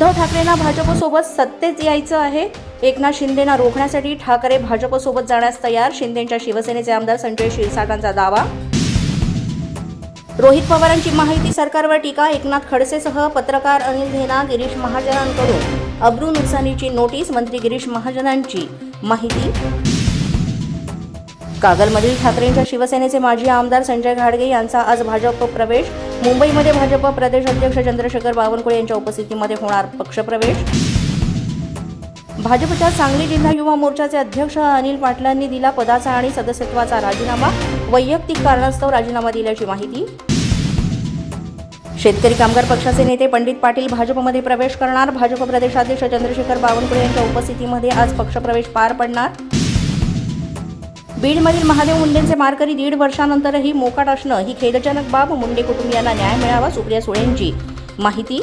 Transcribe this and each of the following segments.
उद्धव ठाकरेंना भाजपसोबत सत्तेत यायचं आहे. एकनाथ शिंदेना रोखण्यासाठी ठाकरे भाजपसोबत जाण्यास तयार. शिंदेच्या शिवसेनेचे आमदार संजय क्षीरसाटांचा दावा. रोहित पवारांची माहिती सरकारवर टीका. एकनाथ खडसेसह पत्रकार अनिल धेना गिरीश महाजनांकडून अब्रू नुकसानीची नोटीस. मंत्री गिरीश महाजनांची माहिती. कागलमधील ठाकरेंच्या शिवसेनेचे माजी आमदार संजय घाडगे यांचा आज भाजप प्रवेश. मुंबईमध्ये भाजप प्रदेश अध्यक्ष चंद्रशेखर बावनकुळे यांच्या उपस्थितीमध्ये होणार पक्षप्रवेश. भाजपच्या सांगली जिल्हा युवा मोर्चाचे अध्यक्ष अनिल पाटलांनी दिला पदाचा आणि सदस्यत्वाचा राजीनामा. वैयक्तिक कारणास्तव राजीनामा दिल्याची माहिती. शेतकरी कामगार पक्षाचे नेते पंडित पाटील भाजपमध्ये प्रवेश करणार. भाजप प्रदेशाध्यक्ष चंद्रशेखर बावनकुळे यांच्या उपस्थितीमध्ये आज पक्षप्रवेश पार पडणार. बीडमधील महादेव मुंडेंचे मारकरी दीड वर्षानंतरही मोकाट असणं ही खेदजनक बाब. मुंडे कुटुंबियांना न्याय मिळावा सुप्रिया सुळेंची माहिती.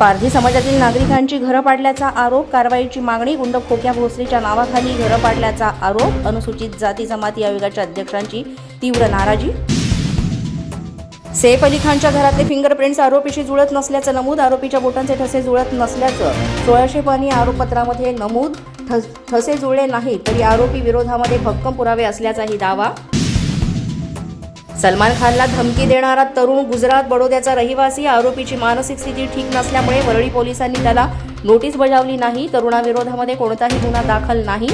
पारधी समाजातील नागरिकांची घरं पाडल्याचा आरोप कारवाईची मागणी गुंड खोक्या भोसरीच्या नावाखाली घरं पाडल्याचा आरोप अनुसूचित जाती जमाती आयोगाच्या अध्यक्षांची तीव्र नाराजी. सैफ अली खानच्या घरातले फिंगरप्रिंट्स आरोपीशी जुळत नसल्याचं नमूद आरोपीच्या बोटांचे ठसे जुळत नसल्याचं सोळाशे पानी आरोपपत्रामध्ये नमूद. ठस- ठसे जुळले नाही तरी आरोपी विरोधामध्ये भक्कम पुरावे असल्याचाही दावा. सलमान खानला धमकी देणारा तरुण गुजरात बडोद्याचा रहिवासी आरोपीची मानसिक स्थिती ठीक नसल्यामुळे वरळी पोलिसांनी त्याला नोटीस बजावली नाही तरुणाविरोधामध्ये कोणताही गुन्हा दाखल नाही.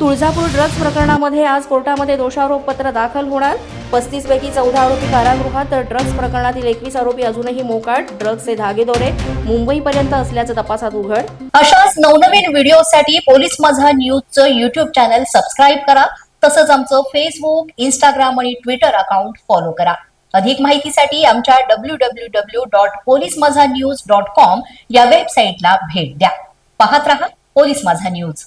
तुळजापूर ड्रग्ज प्रकरणामध्ये आज कोर्टामध्ये दोषारोपपत्र दाखल होणार. पस्तीस पैकी चौदा आरोपी कारागृहात तर ड्रग्ज प्रकरणातील एकवीस आरोपी अजूनही मोकाट. ड्रग्जचे धागेदोरे मुंबईपर्यंत असल्याचं तपासात उघड. अशाच नवनवीन व्हिडिओसाठी पोलीस माझा न्यूजचं युट्यूब चॅनल सबस्क्राईब करा. तसंच आमचं फेसबुक इंस्टाग्राम आणि ट्विटर अकाउंट फॉलो करा. अधिक माहितीसाठी आमच्या W W W dot police Majha news dot com या वेबसाईटला भेट द्या. पाहत रहा पोलीस माझा न्यूज.